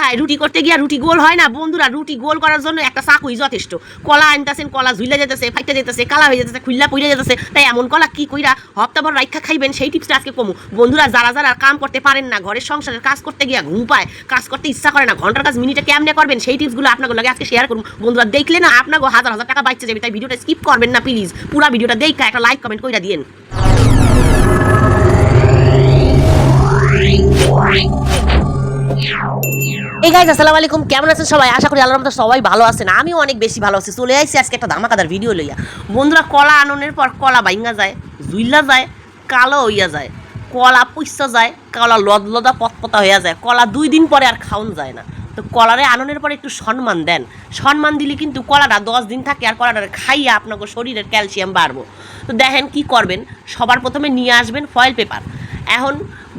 হায় হায়, রুটি করতে গিয়া রুটি গোল হয় না। বন্ধুরা, রুটি গোল করার জন্য একটা চাকুই যথেষ্ট। কলা আনতেছেন, কলা ঝুলে যেতেছে ফাইটে যেতেছে, কালা হয়ে যেতেছে খুল্লা পুড়ে যেতেছে। তাই এমন কলা কি কইরা হপ্তাভর রাইখা খাইবেন, সেই টিপসটা আজকে কমু। বন্ধুরা, যারা যারা কাম করতে পারেন না, ঘরের সংসারের কাজ করতে গিয়া ঘুম পায়, কাজ করতে ইচ্ছা করে না, ঘণ্টার কাজ মিনিটে কেমনে করবেন, সেই টিপসগুলো আপনাকে লাগে আজকে শেয়ার করুন বন্ধুরা, দেখলে না আপনাকে হাজার হাজার টাকা বাচ্চা যাবে, তাই ভিডিওটা স্কিপ করবেন না প্লিজ পুরো ভিডিওটা দেখা একটা লাইক কমেন্ট কইরা দিয়েন। এই গাইজ আসসালামু আলাইকুম। কেমন আছেন সবাই? আশা করি আল্লাহর মতো সবাই ভালো আছেন। আমিও অনেক বেশি ভালো আছি। চলে আইছি আজকে একটা ধামাকাদার ভিডিও লইয়া। বন্ধুরা, কলা আননের পর কলা বাইঙ্গা যায়, জুইলা যায়, কালো হইয়া যায়। কলা পুষা যায়, কলা লদ লদা পতপতা হইয়া যায়। কলা দুই দিন পরে আর খাওন যায় না। তো কলারে আননের পরে একটু সম্মান দেন। সম্মান দিলে কিন্তু কলাটা দশ দিন থাকে আর কলাটা খাইয়া আপনাকে শরীরের ক্যালসিয়াম বাড়বো। তো দেখেন কি করবেন? সবার প্রথমে নিয়ে আসবেন ফয়েল পেপার এখন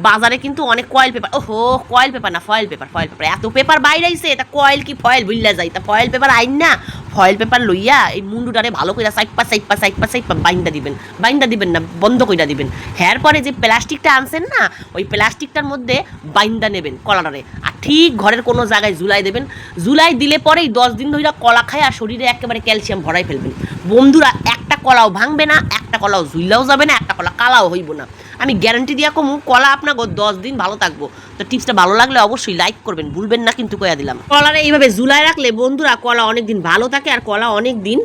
বাজারে কিন্তু অনেক কয়েল পেপার ওহো কয়েল পেপার না ফয়েল পেপার ফয়েল পেপার এত পেপার বাইরে আইছে এটা কয়েল কি ফয়েল বুঝলা যায়, তা ফয়েল পেপার আইন না। ফয়েল পেপার লইয়া এই মুন্ডুটারে ভালো করে সাইপা সাইপা সাইপা সাইপা বাইন্দা দিবেন বাইন্দা দিবেন না, বন্ধ কইরা দিবেন। হ্যার পরে যে প্লাস্টিকটা আনছেন না, ওই প্লাস্টিকটার মধ্যে বাইন্দা নেবেন কলাটারে। আর ঠিক ঘরের কোনো জায়গায় জুলাই দেবেন। জুলাই দিলে পরেই দশ দিন ধরে কলা খায় আর শরীরে একেবারে ক্যালসিয়াম ভরাই ফেলবেন। বন্ধুরা, একটা কলাও ভাঙবে না, একটা কলাও ঝুইলাও যাবে না, একটা কলা কালাও হইব না। আমি গ্যারান্টি দিয়া কমু, কলা আপনাকে দশ দিন ভালো থাকব। তো টিপসটা ভালো লাগলে অবশ্যই লাইক করবেন, ভুলবেন না কিন্তু কয়া দিলাম। কলারে এইভাবে জুলাই রাখলে বন্ধুরা কলা অনেক দিন ভালো থাকে আর কলা অনেক দিন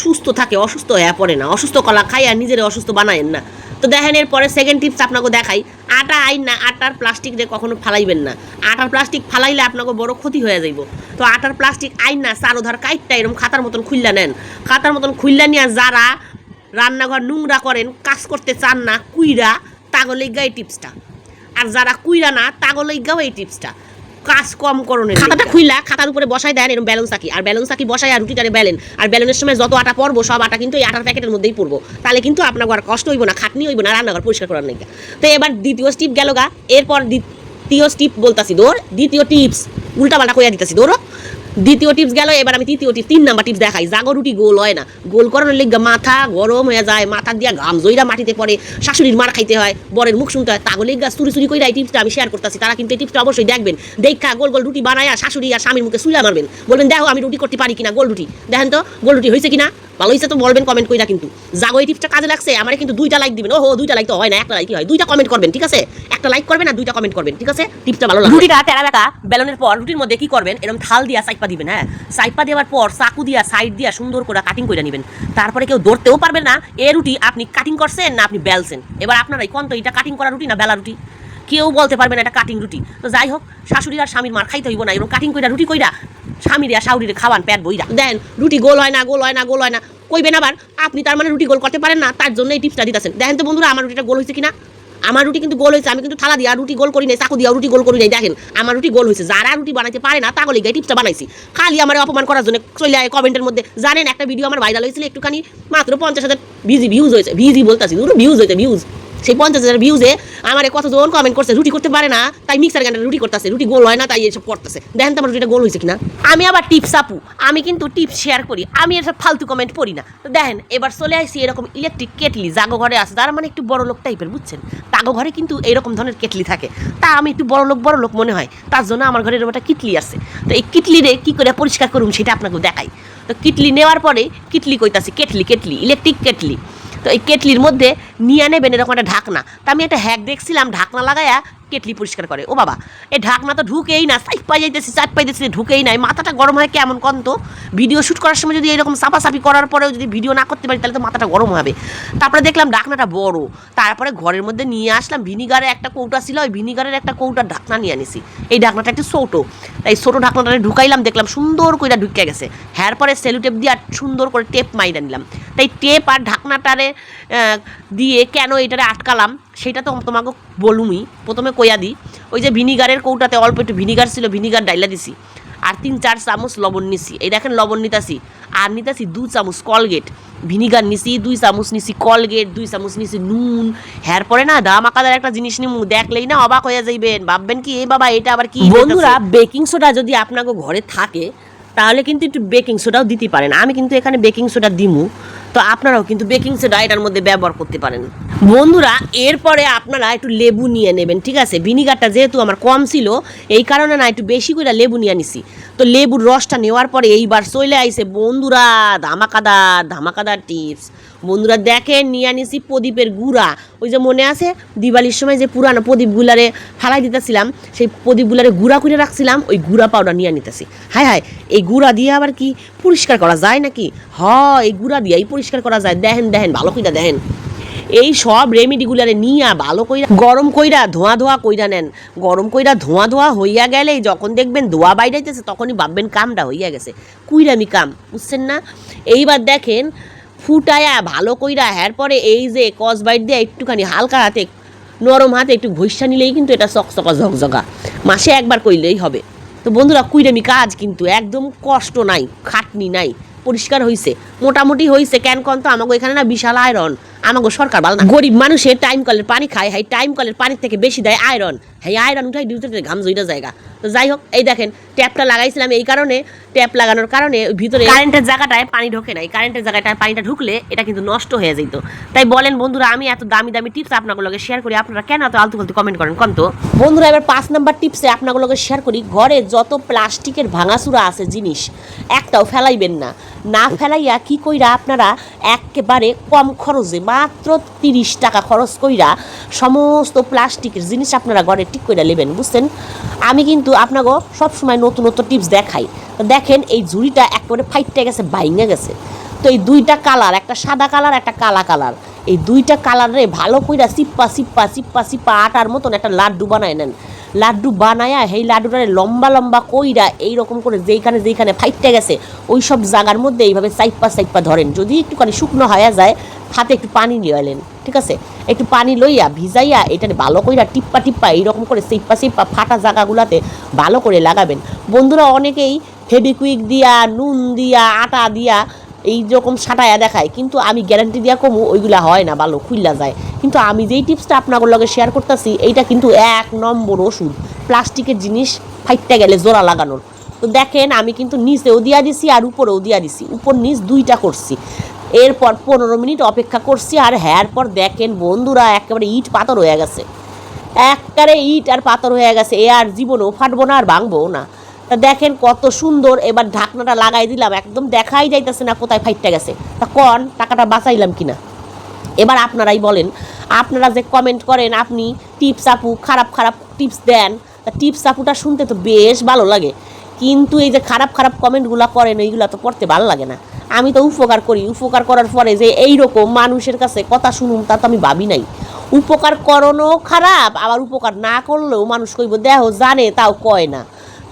সুস্থ থাকে, অসুস্থ হয়ে পড়ে না। অসুস্থ কলা খাই আর নিজের অসুস্থ বানায়েন না। তো দেখেন এর পরে সেকেন্ড টিপস আপনাকে দেখাই। আটা আইন না, আটার প্লাস্টিক দিয়ে কখনো ফালাইবেন না। আটার প্লাস্টিক ফালাইলে আপনাকে বড় ক্ষতি হয়ে যাইব। তো আটার প্লাস্টিক আইন না চারোধার কাইটটা এরকম খাতার মতন খুললা নেন। খাতার মতন খুললা নিয়ে যারা রান্নাঘর নোংরা করেন, কাজ করতে চান না, কুইরা তাগলেই গায়ে টিপসটা। আর যারা কুইরা না তাগলেই গাও এই টিপসটা। কাজ কম করণে খাতাটা খুইলা খাতার উপরে বসাই দেন এরকম ব্যালেন্স থাকি আর ব্যালেন্স থাকি বসাই আর রুটিটারে ব্যালেন আর ব্যালেন্সের সময় যত আটা পড়ব সব আটা কিন্তু এই আটার প্যাকেটের মধ্যেই পড়ব। তাহলে কিন্তু আপনার আর কষ্ট হইব না খাটনি হইব না রান্নাঘর পরিষ্কার করার নাকি তো এবার দ্বিতীয় স্টিপ গেল গা। এরপর দ্বিতীয় স্টিপ বলতাছি দৌড়। দ্বিতীয় টিপস উল্টা পাল্টা কইয়া দিতাছি দৌড়। দ্বিতীয় টিপস গেল, এবার আমি তৃতীয় টিপস তিন নাম্বার টিপস দেখাই। জাগো রুটি গোল হয় না। গোল করানোর লেগে মাথা গরম হয়ে যায়, মাথা দিয়া ঘাম জইরা মাটিতে পড়ে, শাশুড়ির মার খাইতে হয়, বরের মুখ শুনতে হয়। তাগলে গা চুরি চুরি করে এই টিপসটা আমি শেয়ার করতেছি। তারা কিন্তু এই টিপসটা অবশ্যই দেখবেন। দেখা গোল গোল রুটি বানায় শাশুড়ি আর স্বামীর মুখে সুইলা মারবেন। বলবেন, দেখো আমি রুটি করতে পারি কিনা গোল রুটি? দেখেন তো, গোল রুটি হয়েছে কিনা? ভালো হয়েছে তো বলবেন কমেন্ট কইরা কিন্তু। জাগো এই টিপসটা কাজে লাগছে, আমার কিন্তু দুইটা লাইক দিবেন। ওহো, দুইটা লাইক তো হয় না, একটা লাইক হয়? দুইটা কমেন্ট করবেন, ঠিক আছে? একটা লাইক করবেন আর দুইটা কমেন্ট করবেন, ঠিক আছে? টিপসটা ভালো লাগে রুটিটা টেরা বেকা, বেলনের পর রুটির মধ্যে কি করবেন? এরকম থাল দিয়া সাইপা দিবেন হ্যাঁ? সাইপা দেওয়ার পর চাকু দিয়া সাইড দিয়া সুন্দর করে কাটিং করে নেবেন। তারপরে কেউ ধরতেও পারবেন না, এ রুটি আপনি কাটিং করছেন না আপনি বেলছেন? এবার আপনারাই কোন তো এটা কাটিং করা রুটি না বেলা রুটি? কেউ বলতে পারবে না এটা কাটিং রুটি। তো যাই হোক, শাশুড়ি আর স্বামীর মার খাইতে হইব না এবং কাটিং কইরা রুটি কইরা স্বামীর আর শাশুড়ির খাওয়ান প্যাট বইরা দেন, রুটি গোল হয় না, গোল হয় না, গোল হয় না, কইবেন আবার, আপনি তার মানে রুটি গোল করতে পারেন না, তার জন্য এই টিপসটা দিতেছেন। দেখেন তো বন্ধুরা, আমার রুটিটা গোল হয়েছে কিনা? আমার রুটি কিন্তু গোল হয়েছে আমি কিন্তু থালা দিয়া রুটি গোল করি নাই, চাকু দিয়া রুটি গোল করি নাই, দেখেন, আমার রুটি গোল হয়েছে যারা রুটি বানাইতে পারে না তাগলে গাই টিপসটা বানাইছি। খালি আমার অপমান করার জন্য চলে আয় কমেন্টের মধ্যে। জানেন, একটা ভিডিও আমার ভাইরাল হয়েছিল একটুখানি, মাত্র পঞ্চাশ হাজার ভিজি ভিউজ হয়েছে। ভিজি বলতেছি ভিউজ হয়েছে ভিউজ সেই পঞ্চাশ হাজার ভিউজে আমার কতজন কমেন্ট করছে, রুটি করতে পারে না, তাই মিক্সার গ্রাইন্ডার রুটি করতেছে, রুটি গোল হয় না, তাই এসব করতেছে। দেখেন তো আমার রুটিটা গোল হয়েছে কিনা। আমি আবার টিপস আপু, আমি কিন্তু টিপস শেয়ার করি, আমি এসব ফালতু কমেন্ট পড়ি না। তো দেখেন, এবার চলে আসছি এরকম ইলেকট্রিক কেটলি জাগো ঘরে আছে, তার মানে একটু বড় লোক টাইপের বুঝছেন? তাগো ঘরে কিন্তু এরকম ধরনের কেটলি থাকে। তা আমি একটু বড় লোক বড় লোক মনে হয়, তার জন্য আমার ঘরে এরকম একটা কিটলি আছে। তো এই কিটলিরে কী করে পরিষ্কার করুন সেটা আপনাকে দেখাই। তো কিটলি নেওয়ার পরে কিটলি কইতাছে কেটলি কেটলি ইলেকট্রিক কেটলি তো এই কেটলির মধ্যে নিয়ে নেবেন এরকম একটা ঢাকনা। তা আমি একটা হ্যাক দেখছিলাম, ঢাকনা লাগায়া কেটলি পরিষ্কার করে। ও বাবা এই ঢাকনা তো ঢুকেই না, সাইড পাই যাইতেছি চাট পাই যাইতেছি ঢুকেই নাই মাথাটা গরম হয় কেমন কন তো? ভিডিও শ্যুট করার সময় যদি এরকম সাফাসাফি করার পরেও যদি ভিডিও না করতে পারি, তাহলে তো মাথাটা গরম হবে। তারপরে দেখলাম ঢাকনাটা বড়। তারপরে ঘরের মধ্যে নিয়ে আসলাম ভিনিগারের একটা কৌটা ছিল, ওই ভিনিগারের একটা কৌটার ঢাকনা নিয়ে আনিছি। এই ঢাকনাটা একটু ছোটো। তাই ছোটো ঢাকনাটা ঢুকাইলাম, দেখলাম সুন্দর করে ঢুকে গেছে। হ্যার পরে সেলু টেপ দিয়ে আর সুন্দর করে টেপ মাইরা নিলাম। তাই টেপ আর ঢাকনাটারে দিয়ে কেন এটারে আটকালাম? সেটা তো তোমাকে বলুমই। প্রথমে কইয়া দিই, ওই যে ভিনিগারের কৌটাতে অল্প একটু ভিনিগার ছিল, ভিনিগার ডাইলা দিছি। আর তিন, চার চামচ লবণ নিছি। এই দেখেন লবণ নিতাছি। আর নিতাছি দু চামচ কলগেট। ভিনিগার নিছি, দুই চামচ নিছি কলগেট, দুই চামচ নিছি নুন। হ্যার পরে না দাম আকাদার একটা জিনিস নিমু, দেখলেই না অবাক হয়ে যাইবেন। ভাববেন কি, এ বাবা, এটা আবার কি বন্ধুরা বেকিং সোডা যদি আপনাকে ঘরে থাকে, তাহলে কিন্তু একটু বেকিং সোডাও দিতে পারেন। আমি কিন্তু এখানে বেকিং সোডা দিমু। তো আপনারাও কিন্তু বেকিং সোডা এটার মধ্যে ব্যবহার করতে পারেন। বন্ধুরা, এরপরে আপনারা একটু লেবু নিয়ে নেবেন, ঠিক আছে? ভিনিগারটা যেহেতু আমার কম ছিল, এই কারণে না একটু বেশি করে লেবু নিয়ে নিছি তো লেবুর রসটা নেওয়ার পরে এইবার চলে আইসে বন্ধুরা ধামাকাদার ধামাকাদার টিপস বন্ধুরা দেখেন, নিয়ে আনিছি প্রদীপের গুড়া। ওই যে মনে আছে, দিওয়ালির সময় যে পুরানো প্রদীপগুলারে ফালাই দিতেছিলাম, সেই প্রদীপগুলারে গুঁড়া করে রাখছিলাম, ওই গুঁড়া পাউডার নিয়ে নিতেছি হায় হায় এই গুঁড়া দিয়ে আবার কি পরিষ্কার করা যায় নাকি? হ, এই গুঁড়া দিয়েই পরিষ্কার করা যায়। দেখেন দেখেন, ভালো কইরা দেখেন। এই সব রেমিডিগুলারে নিয়া ভালো কইরা, গরম কইরা ধোঁয়া ধোয়া কইরা নেন। গরম কইরা ধোঁয়া ধোয়া হইয়া গেলেই যখন দেখবেন ধোয়া বাইরাইতেছে, তখনই ভাববেন কামটা হইয়া গেছে। কুইরামি কাম, বুঝছেন না? এইবার দেখেন ফুটায়া, ভালো কইরা হ্যার পরে এই যে কস বাইট দিয়ে একটুখানি হালকা হাতে, নরম হাতে একটু ঘষা নিলেই কিন্তু এটা চকচকা, ঝকঝকা। মাসে একবার কইলেই হবে। তো বন্ধুরা, কুইরামি কাজ কিন্তু, একদম কষ্ট নাই, খাটনি নাই, পরিষ্কার হইছে। মোটামুটি হইছে, কেন কন তো আমাকে এখানে না বিশাল আয়রন। আমাকে সরকার ভালো না। গরিব মানুষের টাইম কলের পানি খায় হাই টাইম কলের পানির থেকে বেশি দেয় আয়রন। হাই আয়রন উঠাই ডিউটিতে ঘাম জইটা জায়গা তো যাই হোক এই দেখেন ট্যাপটা লাগাইছিলাম এই কারণে ট্যাপ লাগানোর কারণে ভিতরে কারেন্টের জায়গাটায় পানি ঢোকে নাই। কারেন্টের জায়গাটায় পানিটা ঢুকলে এটা কিন্তু নষ্ট হয়ে যেত তাই বলেন বন্ধুরা আমি এত দামি দামি টিপস আপনাগুলোকে শেয়ার করি। আপনারা কেন এত আলতু ফালতু কমেন্ট করেন? কম তো। বন্ধুরা এবার পাঁচ নাম্বার টিপসে আপনাগুলোকে শেয়ার করি। ঘরে যত প্লাস্টিকের ভাঙাচুরা আছে জিনিস একটাও ফেলাইবেন না। না ফেলাইয়া কি কইরা আপনারা একেবারে কম খরচে মাত্র তিরিশ টাকা খরচ কইরা সমস্ত প্লাস্টিকের জিনিস আপনারা ঘরে ঠিক করে নেবেন, বুঝছেন? আমি কিন্তু আপনাকে সবসময় নতুন নতুন টিপস দেখাই। দেখেন, এই ঝুড়িটা একবারে ফাইটটা গেছে বাইঙ্গা গেছে। তো এই দুইটা কালার, একটা সাদা কালার, একটা কালা কালার। এই দুইটা কালারে ভালো কইরা সিপ্পা সিপ্পা সিপ্পা সিপ্পা আটার মতন একটা লাড্ডু বানায় নেন। লাড্ডু বানায়া সেই লাড্ডুটারে লম্বা লম্বা কইরা এইরকম করে যেইখানে যেইখানে ফাইটটা গেছে ওই সব জায়গার মধ্যে এইভাবে চাইপ্পা চাইপ্পা ধরেন। যদি একটুখানি শুকনো হয়ে যায়, হাতে একটু পানি নিয়ে ঠিক আছে? একটু পানি লইয়া ভিজাইয়া এটা ভালো কইরা টিপ্পা টিপ্পা এইরকম করে চিপ্পা চিপ্পা ফাটা জায়গাগুলাতে ভালো করে লাগাবেন। বন্ধুরা, অনেকেই ফেবিকুইক দিয়া, নুন দিয়া, আটা দিয়া এই রকম সাটায়া দেখায়। কিন্তু আমি গ্যারান্টি দিয়া কমু, ওইগুলা হয় না, ভালো খুললা যায়। কিন্তু আমি যেই টিপসটা আপনাদের লগে শেয়ার করতেছি, এইটা কিন্তু এক নম্বর ওষুধ। প্লাস্টিকের জিনিস ফাইটটা গেলে জোড়া লাগানোর। তো দেখেন, আমি কিন্তু নিচেও দিয়া দিছি আর উপরেও দিয়া দিছি। উপর, নিচ দুইটা করছি। এরপর পনেরো মিনিট অপেক্ষা করছি আর হ্যার পর দেখেন বন্ধুরা, একেবারে ইট পাথর হয়ে গেছে। একবারে ইট আর পাথর হয়ে গেছে, এ আর জীবনেও ফাটবো না আর ভাঙবো না। তা দেখেন কত সুন্দর, এবার ঢাকনাটা লাগাই দিলাম, একদম দেখাই যাইতেছে না কোথায় ফাইটটা গেছে। তা কন, টাকাটা বাঁচাইলাম কিনা? এবার আপনারাই বলেন, আপনারা যে কমেন্ট করেন, আপনি টিপস আপু, খারাপ খারাপ টিপস দেন, তা টিপস আপুটা শুনতে তো বেশ ভালো লাগে। কিন্তু এই যে খারাপ খারাপ কমেন্টগুলো করেন, এইগুলো তো পড়তে ভালো লাগে না। আমি তো উপকার করি, উপকার করার পরে যে এই রকম মানুষের কাছে কথা শুনুন, তা তো আমি ভাবি নাই। উপকার করণও খারাপ, আবার উপকার না করলেও মানুষ কইব, দেহ জানে, তাও কয় না।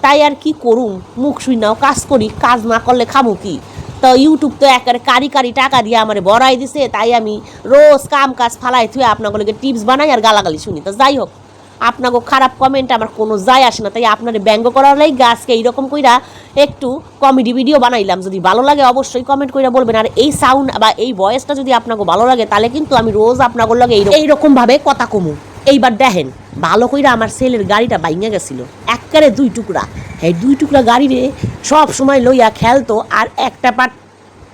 তাই আর কি করুম? মুখ শুই নাও, কাজ করি, কাজ না করলে খাব কি? তো ইউটিউব তো একেবারে কারি কারি টাকা দিয়ে আমার বড়াই দিছে, তাই আমি রোজ কাম কাজ ফালাই থুয়ে আপনার আপনাগুলোকে টিপস বানাই আর গালাগালি শুনি। তো যাই হোক আপনাকে খারাপ কমেন্ট আমার কোনো যায় আসে না, তাই আপনার ব্যঙ্গ করার লাই গাছকে এইরকম কইরা একটু কমেডি ভিডিও বানাইলাম। যদি ভালো লাগে অবশ্যই কমেন্ট কইরা বলবেন। আর এই সাউন্ড বা এই ভয়েসটা যদি আপনাকে ভালো লাগে, তাহলে কিন্তু আমি রোজ আপনাদের লগে এইরকম ভাবে কথা কমু। এইবার দেখেন, ভালো কইরা আমার ছেলের গাড়িটা বাইঙ্গা গেছিল। একবারে দুই টুকরা। এই দুই টুকরা গাড়ি রে সব সময় লইয়া খেলতো আর একটা পাট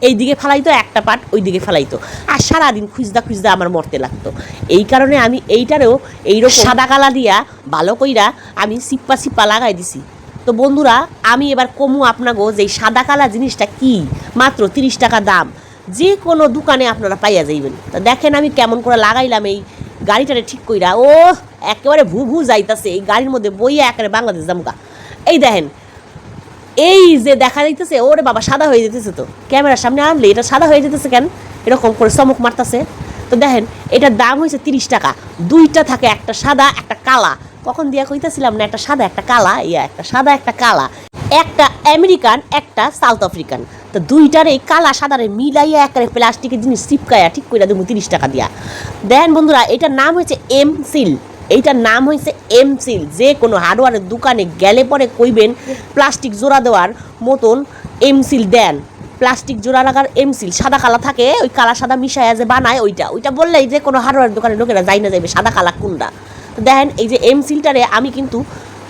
এই দিকে ফেলাইতো, একটা পাট ওই দিকে ফেলাইতো। আর সারাদিন খুঁজদা খুঁজদা আমার মরতে লাগতো। এই কারণে আমি এইটারেও এইরকম সাদা কালা দিয়া ভালো কইরা আমি সিপ্পা সিপ্পা লাগাই দিছি। তো বন্ধুরা, আমি এবার কমু আপনাগো যে সাদা কালা জিনিসটা কি? মাত্র তিরিশ টাকা দাম। যে কোনো দোকানে আপনারা পাইয়া যাইবেন। তা দেখেন আমি কেমন করে লাগাইলাম এই গাড়িটারে ঠিক কইরা, ও, একেবারে ভু ভু যাইতাছে, এই গাড়ির মধ্যে বইয়া একেবারে বাংলাদেশ জামকা এই দেখেন, এই যে দেখা যাইতেছে, ওরে বাবা, সাদা হয়ে যেতেছে তো। ক্যামেরার সামনে আনলে এটা সাদা হয়ে যেতেছে কেন? এরকম করে চমক মারতেছে। তো দেখেন এটার দাম হয়েছে তিরিশ টাকা। দুইটা থাকে, একটা সাদা, একটা কালা। কখন দিয়া কইতেছিলাম না, একটা সাদা, একটা কালা? ইয়া, একটা সাদা, একটা কালা। একটা আমেরিকান, একটা সাউথ আফ্রিকান। তো দুইটার এই কালা সাদারে মিলাইয়া একেবারে প্লাস্টিকের জিনিস চিপকায়া ঠিক করে দেবো তিরিশ টাকা দিয়া। দেন বন্ধুরা, এটার নাম হয়েছে এম সিল এইটার নাম হয়েছে এম সিল যে কোনো হার্ডওয়ারের দোকানে গেলে পরে কইবেন প্লাস্টিক জোড়া দেওয়ার মতন এম সিল দেন। প্লাস্টিক জোড়া লাগার এম সিল সাদা কালা থাকে, ওই কালা সাদা মিশাইয়া যে বানায় ওইটা। ওইটা বললেই যে কোনো হার্ডওয়ারের দোকানে লোকেরা যাই না যাবে সাদা কালা কোনটা দেখেন, এই যে এম সিলটারে আমি কিন্তু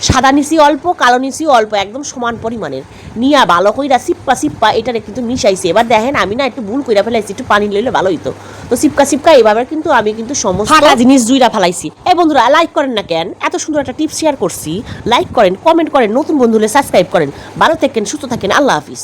সাদা নিশি অল্প কালো নিশি অল্প একদম সমান পরিমাণের। নিয়া ভালো কইরা সিপ্পা সিপ্পা এটার কিন্তু মিশাইছি। এবার দেখেন আমি না একটু ভুল কইরা ফেলাইছি একটু পানি লইলে ভালো হইতো। তো সিপকা সিপকা এভাবে কিন্তু আমি কিন্তু সমস্ত ফাটা জিনিস জুইরা ফেলাইছি। এই বন্ধুরা লাইক করেন না কেন? এত সুন্দর একটা টিপ শেয়ার করছি। লাইক করেন কমেন্ট করেন নতুন বন্ধু হলে সাবস্ক্রাইব করেন। ভালো থাকেন সুস্থ থাকেন আল্লাহ হাফিজ।